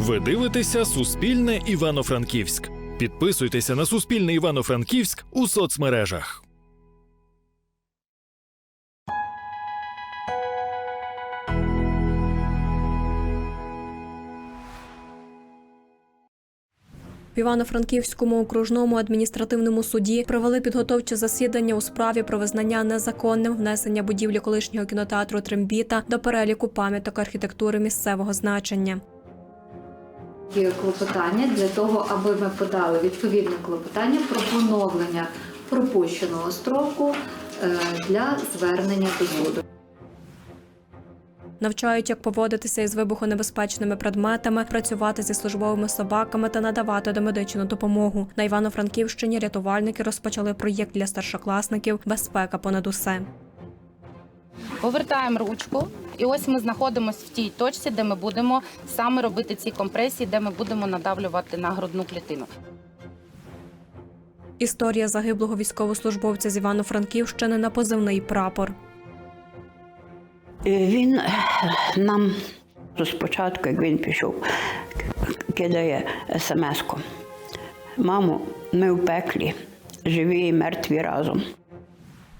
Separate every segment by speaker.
Speaker 1: Ви дивитеся Суспільне Івано-Франківськ. Підписуйтеся на Суспільне Івано-Франківськ у соцмережах.
Speaker 2: В Івано-Франківському окружному адміністративному суді провели підготовче засідання у справі про визнання незаконним внесення будівлі колишнього кінотеатру Трембіта до переліку пам'яток архітектури місцевого значення.
Speaker 3: Клопотання для того, аби ми подали відповідне клопотання про поновлення пропущеного строку е, для звернення до суду.
Speaker 2: Навчають, як поводитися із вибухонебезпечними предметами, працювати зі службовими собаками та надавати домедичну допомогу. На Івано-Франківщині рятувальники розпочали проєкт для старшокласників Безпека понад усе.
Speaker 4: Повертаємо ручку, і ось ми знаходимося в тій точці, де ми будемо саме робити ці компресії, де ми будемо надавлювати на грудну клітину.
Speaker 2: Історія загиблого військовослужбовця з Івано-Франківщини на позивний прапор.
Speaker 5: Е, Він е, нам спочатку, як він пішов, кидає смс-ку. Мамо, ми в пеклі, живі і мертві разом.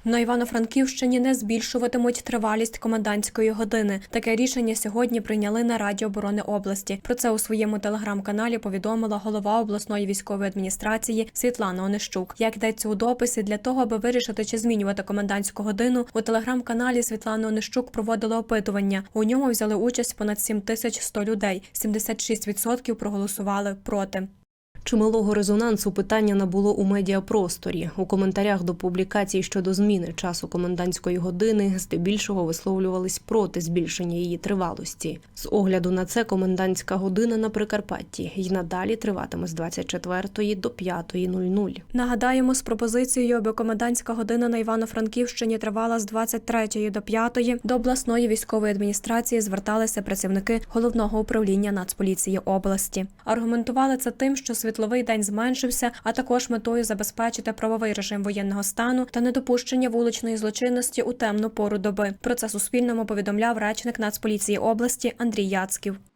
Speaker 2: На Івано-Франківщині не збільшуватимуть тривалість комендантської години. Таке рішення сьогодні прийняли на Раді оборони області. Про це у своєму телеграм-каналі повідомила голова обласної військової адміністрації Світлана Онищук. Як йдеться у дописі, для того, аби вирішити, чи змінювати комендантську годину, у телеграм-каналі Світлани Онищук проводили опитування. У ньому взяли участь понад 7100 людей. 76% проголосували проти.
Speaker 6: Чималого резонансу питання набуло у медіапросторі. У коментарях до публікацій щодо зміни часу комендантської години здебільшого висловлювались проти збільшення її тривалості. З огляду на це комендантська година на Прикарпатті й надалі триватиме з 24 до 5.00.
Speaker 2: Нагадаємо, з пропозицією, аби комендантська година на Івано-Франківщині тривала з 23 до 5, до обласної військової адміністрації зверталися працівники головного управління Нацполіції області. Аргументували це тим, що світловий день зменшився, а також метою забезпечити правовий режим воєнного стану та недопущення вуличної злочинності у темну пору доби. Про це Суспільному повідомляв речник Нацполіції області Андрій Яцьків.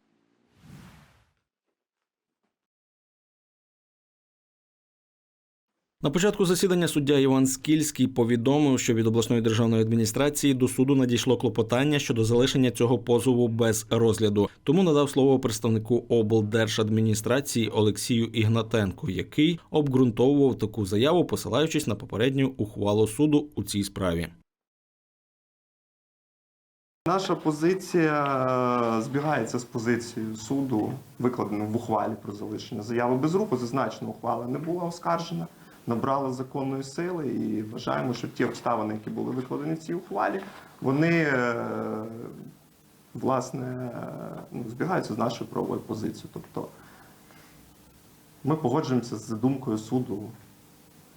Speaker 7: На початку засідання суддя Іван Скільський повідомив, що від обласної державної адміністрації до суду надійшло клопотання щодо залишення цього позову без розгляду. Тому надав слово представнику облдержадміністрації Олексію Ігнатенку, який обґрунтовував таку заяву, посилаючись на попередню ухвалу суду у цій справі.
Speaker 8: Наша позиція е, збігається з позицією суду, викладеною в ухвалі про залишення заяви без руху. Зазначена ухвала не була оскаржена, набрала законної сили і вважаємо, що ті обставини, які були викладені в цій ухвалі, вони е, власне ну, збігаються з нашою правовою позицією. Тобто ми погоджуємося з думкою суду,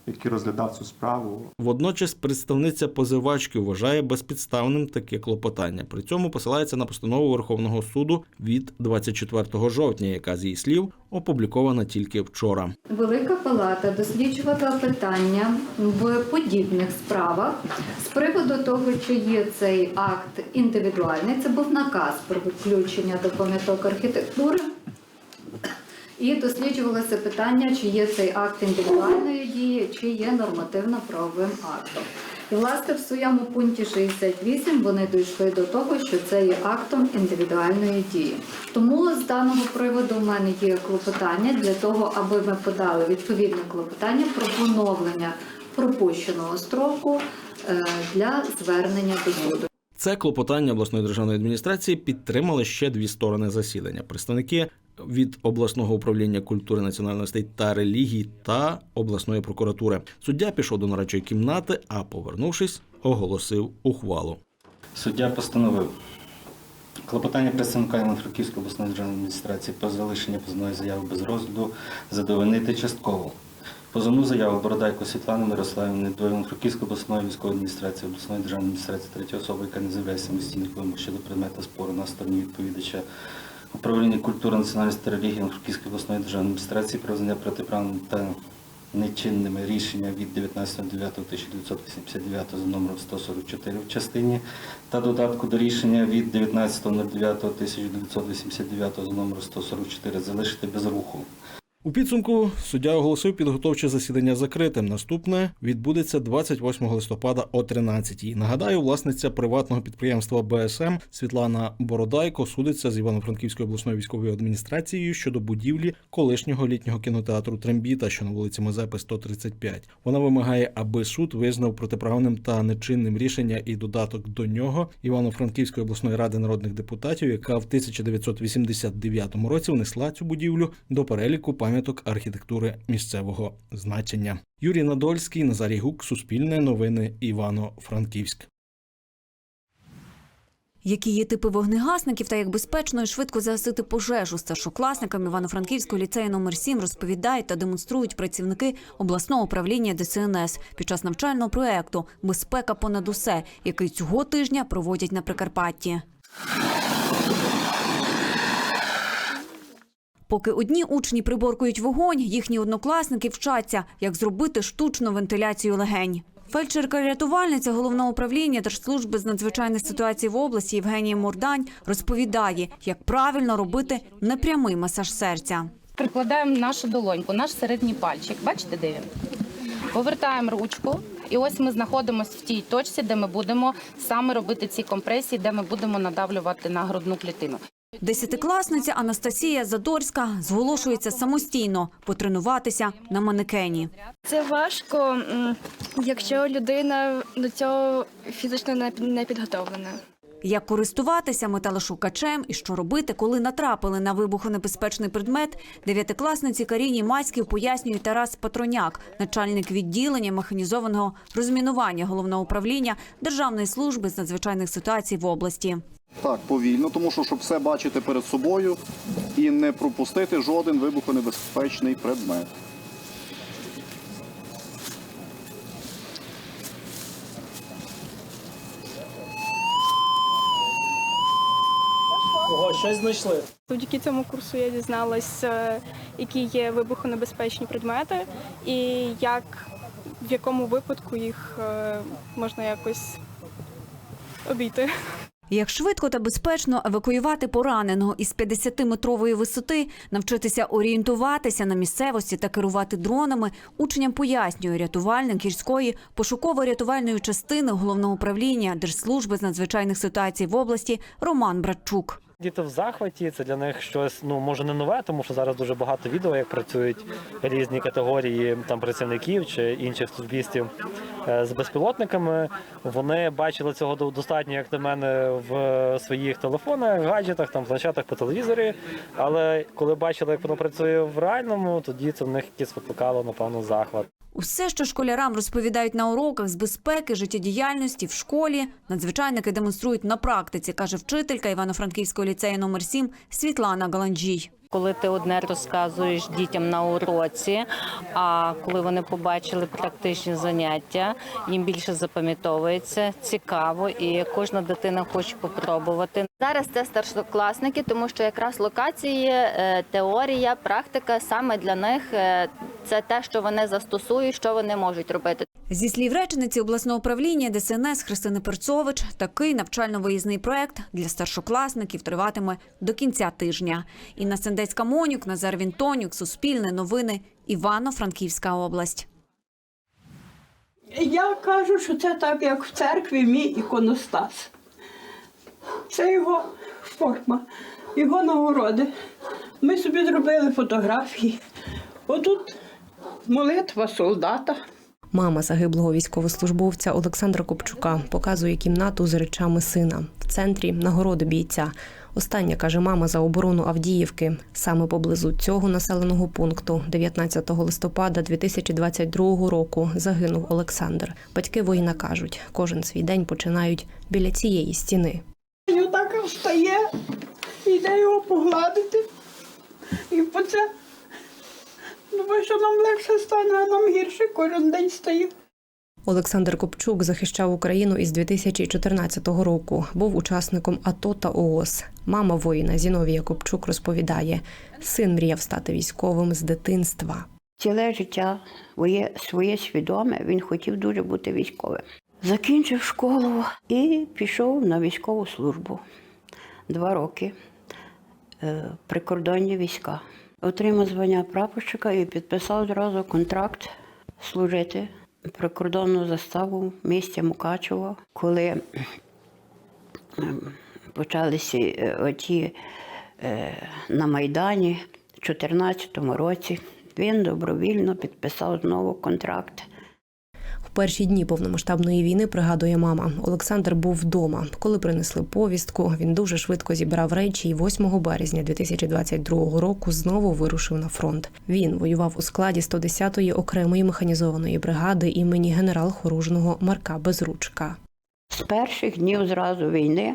Speaker 8: який розглядав цю справу.
Speaker 7: Водночас представниця позивачки вважає безпідставним таке клопотання. При цьому посилається на постанову Верховного суду від 24 жовтня, яка з її слів опублікована тільки вчора.
Speaker 3: Велика палата досліджувала питання в подібних справах з приводу того, чи є цей акт індивідуальний. Це був наказ про включення до пам'яток архітектури. І досліджувалося питання, чи є цей акт індивідуальної дії, чи є нормативно-правовим актом. І, власне, в своєму пункті 68 вони дійшли до того, що це є актом індивідуальної дії. Тому з даного приводу у мене є клопотання для того, аби ми подали відповідне клопотання про поновлення пропущеного строку е, для звернення до суду.
Speaker 7: Це клопотання обласної державної адміністрації підтримали ще дві сторони засідання: представники від обласного управління культури національностей та релігій та обласної прокуратури. Суддя пішов до нарадчої кімнати, а повернувшись, оголосив ухвалу.
Speaker 9: Суддя постановив клопотання представника Івано-Франківської обласної державної адміністрації про залишення позовної заяви без розгляду задовольнити частково. Позовну заяву Бородайко Світлани Мирославівни до Івано-Франківської обласної військової адміністрації, обласної державної адміністрації третьої особи, яка не з'являє самостійних вимог щодо предмета спору на стороні відповідача управління культури, національності та релігії Івано-Франківської обласної державної адміністрації про визнання протиправним та нечинними рішення від 19.09.1989 за номером 144 в частині та додатку до рішення від 19.09.1989 за номером 144 залишити без руху.
Speaker 7: У підсумку суддя оголосив підготовче засідання закритим. Наступне відбудеться 28 листопада о 13-й. Нагадаю, власниця приватного підприємства БСМ Світлана Бородайко судиться з Івано-Франківською обласною військовою адміністрацією щодо будівлі колишнього літнього кінотеатру Трембіта, що на вулиці Мазепи 135. Вона вимагає, аби суд визнав протиправним та нечинним рішення і додаток до нього Івано-Франківської обласної ради народних депутатів, яка в 1989 році внесла цю будівлю до переліку пам'яток архітектури місцевого значення. Юрій Надольський, Назарій Гук, Суспільне новини, Івано-Франківськ.
Speaker 2: Які є типи вогнегасників та як безпечно і швидко загасити пожежу старшокласникам Івано-Франківського ліцею номер 7 розповідають та демонструють працівники обласного управління ДСНС під час навчального проекту Безпека понад усе, який цього тижня проводять на Прикарпатті. Поки одні учні приборкують вогонь, їхні однокласники вчаться, як зробити штучну вентиляцію легень. Фельдшерка-рятувальниця головного управління Держслужби з надзвичайних ситуацій в області Євгенія Мордань розповідає, як правильно робити непрямий масаж серця.
Speaker 4: Прикладаємо нашу долоньку, наш середній пальчик. Бачите, де він? Повертаємо ручку, і ось ми знаходимося в тій точці, де ми будемо саме робити ці компресії, де ми будемо надавлювати на грудну клітину.
Speaker 2: Десятикласниця Анастасія Задорська зголошується самостійно потренуватися на манекені.
Speaker 10: Це важко, якщо людина до цього фізично не підготовлена.
Speaker 2: Як користуватися металошукачем і що робити, коли натрапили на вибухонебезпечний предмет, дев'ятикласниці Каріні Мацьків пояснює Тарас Патроняк, начальник відділення механізованого розмінування головного управління Державної служби з надзвичайних ситуацій в області.
Speaker 11: Так, повільно, тому що щоб все бачити перед собою і не пропустити жоден вибухонебезпечний предмет.
Speaker 12: Ого, щось знайшли.
Speaker 10: Завдяки цьому курсу я дізналася, які є вибухонебезпечні предмети і як в якому випадку їх е, можна якось обійти.
Speaker 2: Як швидко та безпечно евакуювати пораненого із 50-метрової висоти, навчитися орієнтуватися на місцевості та керувати дронами, учням пояснює рятувальник гірської пошуково-рятувальної частини головного управління Держслужби з надзвичайних ситуацій в області Роман Братчук.
Speaker 12: Діти в захваті, це для них щось ну може не нове, тому що зараз дуже багато відео, як працюють різні категорії там працівників чи інших службістів е, з безпілотниками. Вони бачили цього до- достатньо, як на мене, в своїх телефонах, гаджетах, там планшетах по телевізорі. Але коли бачили, як воно працює в реальному, тоді це в них якийсь викликало напевно захват.
Speaker 2: Усе, що школярам розповідають на уроках з безпеки, життєдіяльності в школі, надзвичайники демонструють на практиці, каже вчителька Івано-Франківського ліцею номер 7 Світлана Галанджій.
Speaker 13: Коли ти одне розказуєш дітям на уроці, а коли вони побачили практичні заняття, їм більше запам'ятовується, цікаво, і кожна дитина хоче попробувати.
Speaker 14: Зараз це старшокласники, тому що якраз локації, е, теорія, практика саме для них е, це те, що вони застосують, що вони можуть робити.
Speaker 2: Зі слів речениці обласного управління ДСНС Христини Перцович, такий навчально-виїзний проект для старшокласників триватиме до кінця тижня. Інна Сендецька Монюк, Назар Вінтонюк, Суспільне новини, Івано-Франківська область.
Speaker 15: Я кажу, що це так, як в церкві мій іконостас. Це його форма, його нагороди. Ми собі зробили фотографії. Отут молитва солдата.
Speaker 6: Мама загиблого військовослужбовця Олександра Копчука показує кімнату з речами сина. В центрі нагороди бійця. Остання каже мама за оборону Авдіївки. Саме поблизу цього населеного пункту, 19 листопада 2022 року, загинув Олександр. Батьки воїна кажуть, кожен свій день починають біля цієї стіни.
Speaker 15: Отак встає, йде його погладити. І по це думаю, що нам легше стане, а нам гірше кожен день стає.
Speaker 6: Олександр Копчук захищав Україну із 2014 року. Був учасником АТО та ООС. Мама воїна Зіновія Копчук розповідає, син мріяв стати військовим з дитинства.
Speaker 5: Ціле життя своє, своє свідоме він хотів дуже бути військовим. Закінчив школу і пішов на військову службу. Два роки е, прикордонні війська. Отримав звання прапорщика і підписав одразу контракт служити прикордонну заставу в місті Мукачево, коли ем, почалися е, оті е, на Майдані в 2014 році. Він добровільно підписав знову контракт.
Speaker 6: Перші дні повномасштабної війни пригадує мама. Олександр був вдома. Коли принесли повістку, він дуже швидко зібрав речі і 8 березня 2022 року знову вирушив на фронт. Він воював у складі 110-ї окремої механізованої бригади імені генерал-хоружного Марка Безручка.
Speaker 5: З перших днів зразу війни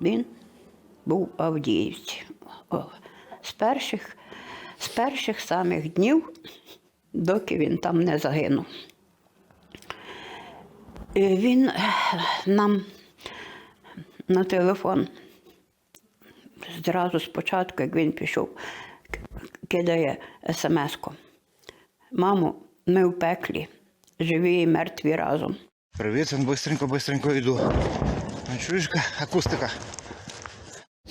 Speaker 5: він був Авдіївці. З перших, з перших самих днів, доки він там не загинув. І Він е, нам на телефон зразу спочатку, як він пішов, кидає смс-ку. Мамо, ми в пеклі, живі і мертві разом.
Speaker 16: Привіт, он быстренько, быстренько йду. Ну, чуєш, акустика?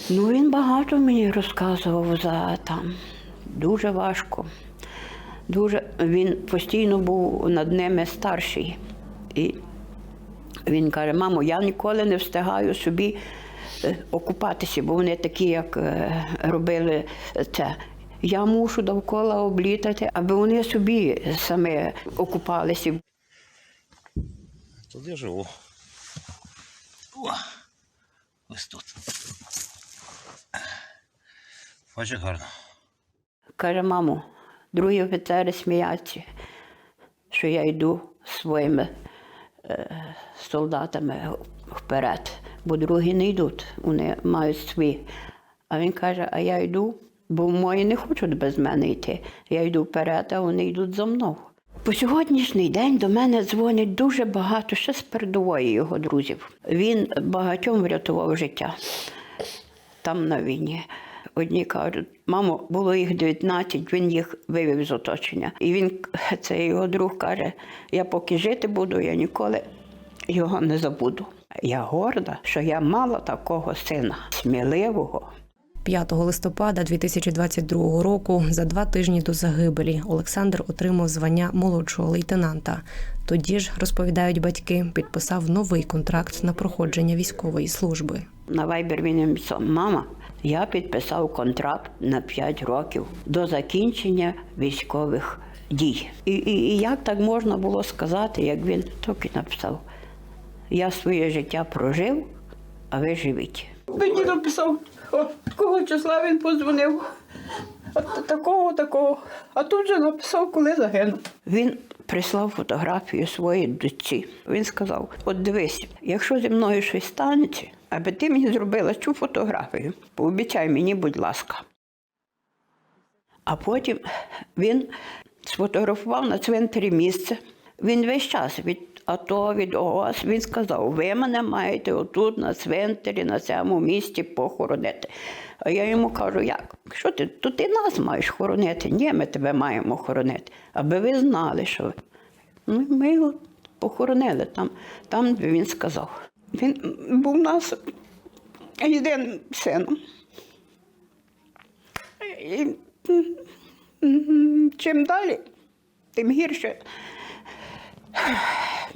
Speaker 5: Ну, він багато мені розказував за там. Дуже важко. Дуже він постійно був над ними старший. І він каже: мамо, я ніколи не встигаю собі е, окупатися, бо вони такі, як е, робили це. Я мушу довкола облітати, аби вони собі самі окупалися.
Speaker 16: Тут я живу. О, ось тут. Бачиш гарно.
Speaker 5: Каже, мамо, другі офіцери сміються, що я йду своїми е, солдатами вперед, бо другі не йдуть, вони мають свій. А він каже, а я йду, бо мої не хочуть без мене йти. Я йду вперед, а вони йдуть за мною. По сьогоднішній день до мене дзвонять дуже багато ще з передової його друзів. Він багатьом врятував життя там на війні. Одні кажуть, мамо, було їх 19, він їх вивів з оточення. І він, це його друг, каже: я поки жити буду, я ніколи його не забуду. Я горда, що я мала такого сина, сміливого.
Speaker 6: 5 листопада 2022 року, за два тижні до загибелі, Олександр отримав звання молодшого лейтенанта. Тоді ж, розповідають батьки, підписав новий контракт на проходження військової служби.
Speaker 5: На Вайбер він писав, мама, я підписав контракт на 5 років до закінчення військових дій. І, і, і як так можна було сказати, як він тільки написав, я своє життя прожив, а ви живіть.
Speaker 15: Мені написав, о, такого числа він подзвонив. От такого, такого. А тут же написав, коли загинув.
Speaker 5: Він прислав фотографію своїй дочці. Він сказав: от дивись, якщо зі мною щось станеться, аби ти мені зробила цю фотографію, пообіцяй мені, будь ласка. А потім він сфотографував на цвинтарі місце. Він весь час від АТО, від ООС, він сказав, ви мене маєте отут на цвинтарі, на цьому місці похоронити. А я йому кажу, як? Що ти? То ти нас маєш хоронити? Ні, ми тебе маємо хоронити. Аби ви знали, що ви. Ну, ми його похоронили там, там, де він сказав. Він був у нас єдиним сином. І чим далі, тим гірше.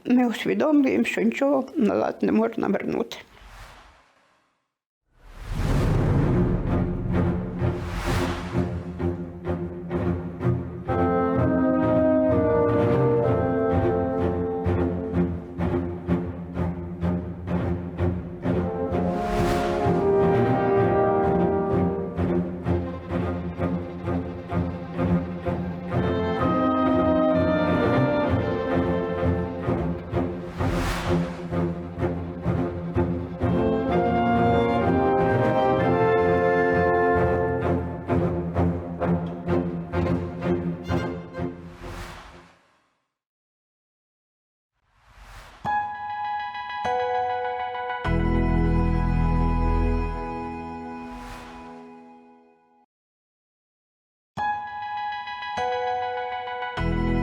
Speaker 5: Ми усвідомлюємо, що нічого назад не можна вернути.